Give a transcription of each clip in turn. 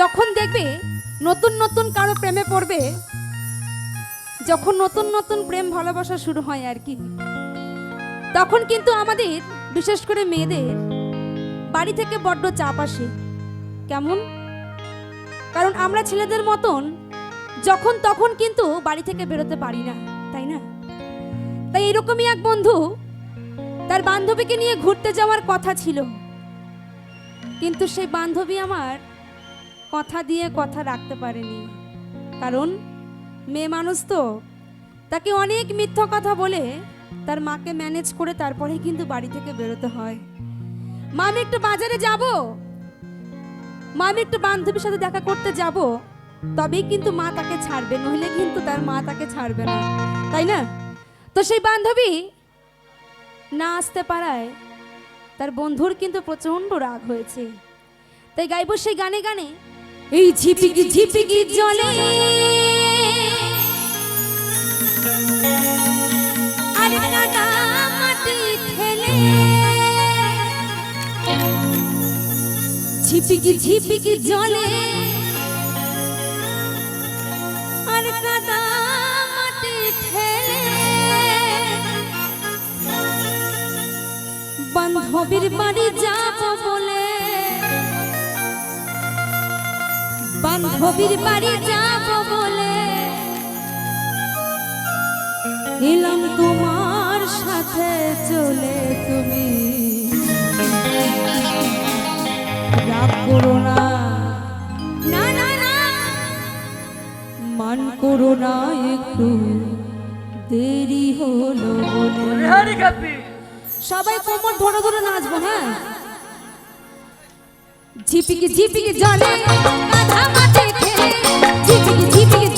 যখন দেখবে নতুন নতুন কারও প্রেমে পড়বে, যখন নতুন নতুন প্রেম ভালোবাসা শুরু হয় আর কি, তখন কিন্তু আমাদের, বিশেষ করে মেয়েদের, বাড়ি থেকে বড্ড চাপ আসে। কেমন? কারণ আমরা ছেলেদের মতন যখন তখন কিন্তু বাড়ি থেকে বেরোতে পারি না, তাই না? তাই এরকমই এক বন্ধু, তার বান্ধবীকে নিয়ে ঘুরতে যাওয়ার কথা ছিল। কিন্তু সেই বান্ধবী আমার কথা দিয়ে কথা রাখতে পারেনি। কারণ মেয়ে মানুষ তো, তাকে অনেক মিথ্যা কথা বলে তার মাকে ম্যানেজ করে তারপরে কিন্তু বাড়ি থেকে বেরোতে হয়। মা, আমি একটু বাজারে যাব। মা, আমি একটু বান্ধবীর সাথে দেখা করতে যাব। তবেই কিন্তু মা তাকে ছাড়বে, নইলে কিন্তু তার মা তাকে ছাড়বে না। তাই না? তো সেই বান্ধবী না আসতে পারায় তার বন্ধুর কিন্তু প্রচণ্ড রাগ হয়েছে। তাই গাইব সেই গানে গানে এই ঝিপিকি ঝিপিকি জলে। ঝিপিকি ঝিপিকি জলে। আর মাটি বান্ধবীর বাড়ি যাব বলে বান্ধবীর বাড়ি যাব বলে। এলাম তোমার সাথে চলে তুমি। রাগ করো না। না মান করো না একটু। দেরি হলো সবাই কোমর ধরে ধরে নাচবো হ্যাঁ? ঝিপিকি ঝিপিকি জলে কাঁধা মাঠে খেলে ঝিপিকি ঝিপিকি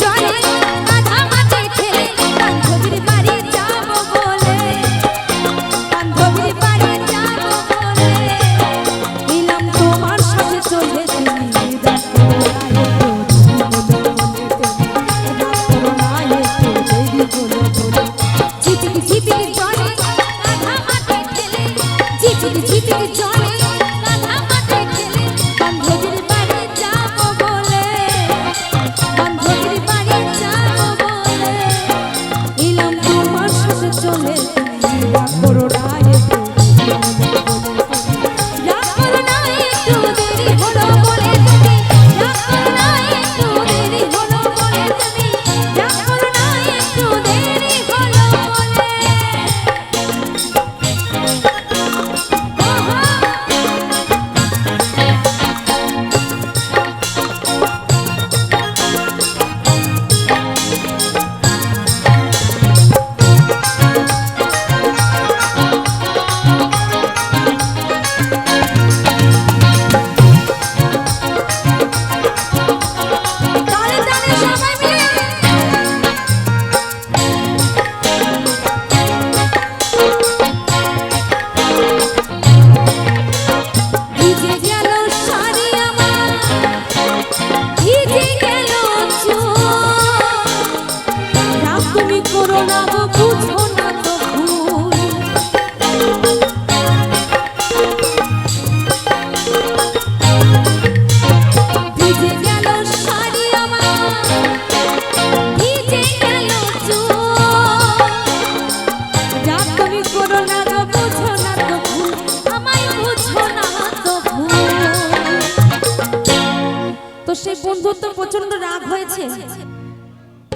সেই বন্ধুর তো প্রচণ্ড রাগ হয়েছে।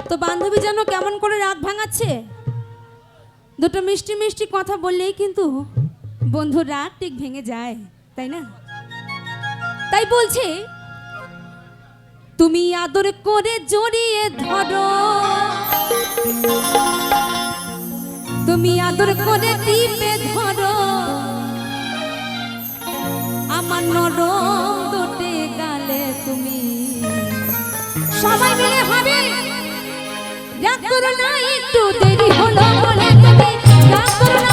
তো বান্ধবী যেন কেমন করে রাগ ভাঙাচ্ছে? দুটো মিষ্টি মিষ্টি কথা বললেই কিন্তু বন্ধুর রাগ ঠিক ভেঙে যায়, তাই না? তাই বলছে, তুমি আদর করে জড়িয়ে ধরো। তুমি আদর করে টিপে ধরো। আমার নরম দুটে গালে তুমি সবাই মিলে হবে রাগ না একটু দেরি হলো বলে তুমি রাগ না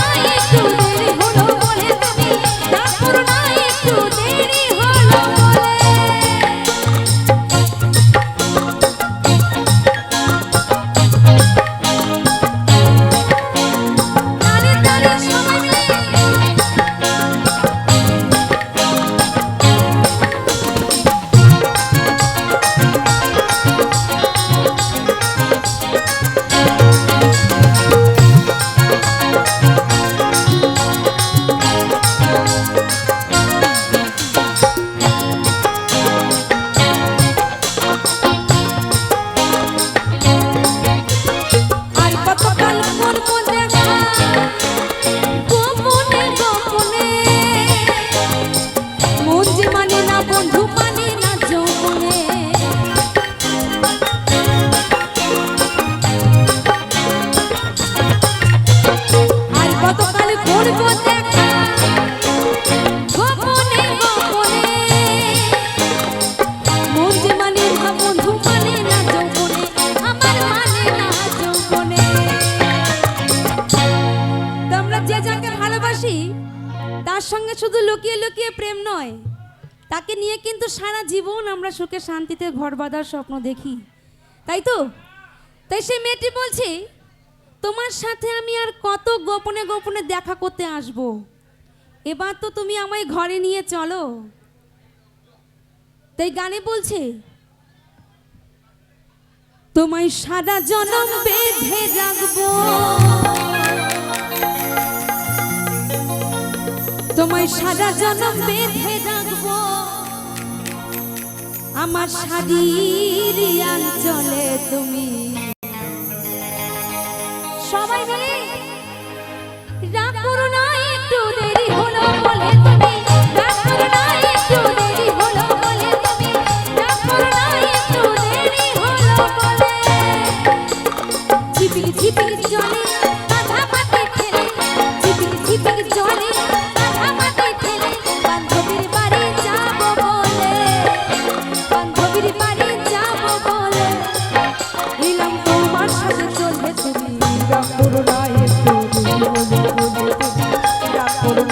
শুধু লুকিয়ে লুকিয়ে প্রেম নয়, তাকে নিয়ে কিন্তু সারা জীবন আমরা সুখে শান্তিতে ঘর বাঁধার স্বপ্ন দেখি, তাই তো? তাই সে মেয়েটি বলছে, তোমার সাথে আমি আর কত গোপনে গোপনে দেখা করতে আসব? এবার তো তুমি আমায় ঘরে নিয়ে চলো। তাই গানে বলছে, তোমায় সারা জনম বেঁধে রাখব। তোমায় সারা জনম বেঁধে রাখব। আমার শাড়ির অঞ্চলে তুমি। সবাই মিলে রাগ করো না। প্রভু ডাকো না